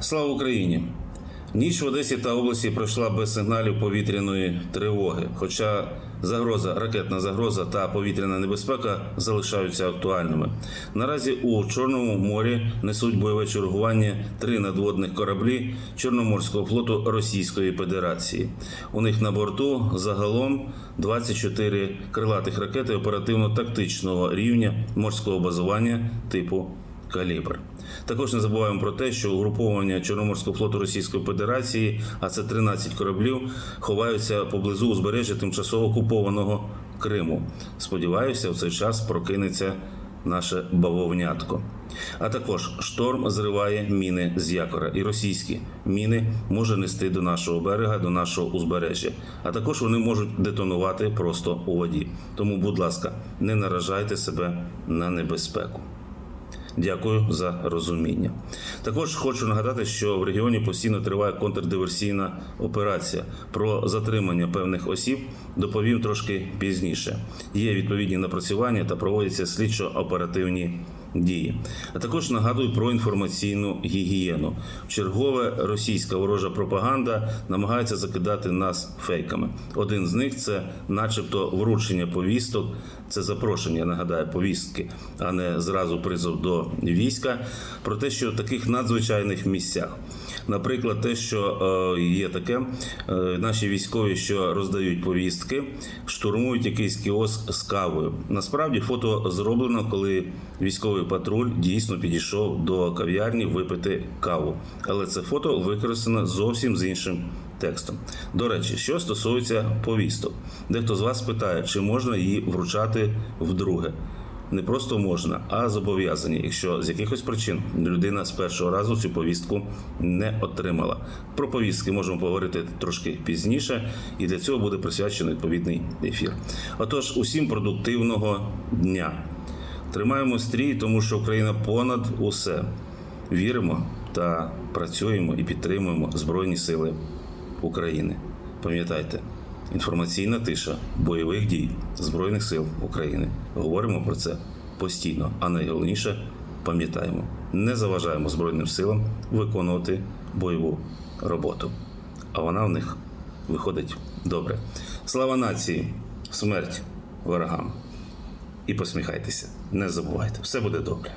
Слава Україні! Ніч в Одесі та області пройшла без сигналів повітряної тривоги. Хоча загроза, ракетна загроза та повітряна небезпека залишаються актуальними. Наразі у Чорному морі несуть бойове чергування три надводних кораблі Чорноморського флоту Російської Федерації. У них на борту загалом 24 крилатих ракети оперативно-тактичного рівня морського базування типу калібр. Також не забуваємо про те, що угруповання Чорноморського флоту Російської Федерації, а це 13 кораблів, ховаються поблизу узбережжя тимчасово окупованого Криму. Сподіваюся, в цей час прокинеться наше бавовнятко. А також шторм зриває міни з якора, і російські міни може нести до нашого берега, до нашого узбережжя. А також вони можуть детонувати просто у воді. Тому, будь ласка, не наражайте себе на небезпеку. Дякую за розуміння. Також хочу нагадати, що в регіоні постійно триває контрдиверсійна операція. Про затримання певних осіб доповім трошки пізніше. Є відповідні напрацювання та проводяться слідчо-оперативні дії. А також нагадую про інформаційну гігієну. Чергове російська ворожа пропаганда намагається закидати нас фейками. Один з них це, начебто, вручення повісток. Це запрошення, нагадаю, повістки, а не зразу призов до війська. Про те, що в таких надзвичайних місцях, наприклад, те, що е, є таке, е, наші військові, що роздають повістки, штурмують якийсь кіоск з кавою. Насправді фото зроблено, коли військовий патруль дійсно підійшов до кав'ярні випити каву. Але це фото використано зовсім з іншим текстом. До речі, що стосується повісток, дехто з вас питає, чи можна її вручати вдруге. Не просто можна, а зобов'язані, якщо з якихось причин людина з першого разу цю повістку не отримала. Про повістки можемо поговорити трошки пізніше, і для цього буде присвячений відповідний ефір. Отож, усім продуктивного дня. Тримаємо стрій, тому що Україна понад усе. Віримо та працюємо і підтримуємо Збройні Сили України. Пам'ятайте, інформаційна тиша бойових дій Збройних сил України. Говоримо про це постійно, а найголовніше пам'ятаємо, не заважаємо Збройним силам виконувати бойову роботу. А вона в них виходить добре. Слава нації, смерть ворогам! І посміхайтеся, не забувайте, все буде добре.